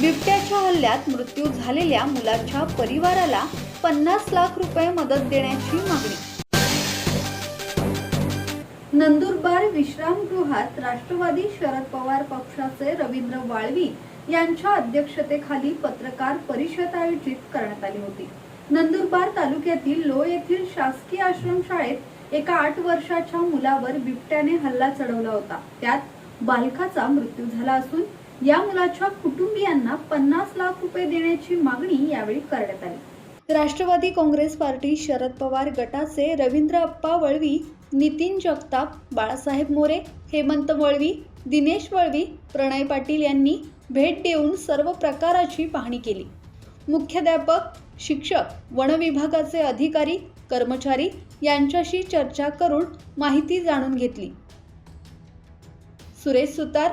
बिबट्याच्या हल्ल्यात मृत्यू झालेल्या मुलाच्या परिवाराला पन्नास लाख रुपये मदत देण्याची मागणी. नंदुरबार विश्रामगृहात राष्ट्रवादी शरद पवार पक्षाचे रवींद्र वाळवी यांच्या अध्यक्षतेखाली पत्रकार परिषद आयोजित करण्यात आली होती. नंदुरबार तालुक्यातील लो येथील शासकीय आश्रमशाळेत एका आठ वर्षाच्या मुलावर बिबट्याने हल्ला चढवला होता. त्यात बालकाचा मृत्यू झाला असून या मुलाच्या कुटुंबियांना पन्नास लाख रुपये देण्याची मागणी यावेळी करण्यात आली. राष्ट्रवादी काँग्रेस पार्टी शरद पवार गटाचे रवींद्र अप्पा वळवी नितीन जगताप बाळासाहेब मोरे हेमंत वळवी दिनेश वळवी प्रणय पाटील यांनी भेट देऊन सर्व प्रकाराची पाहणी केली. मुख्याध्यापक शिक्षक वनविभागाचे अधिकारी कर्मचारी यांच्याशी चर्चा करून माहिती जाणून घेतली. सुरेश सुतार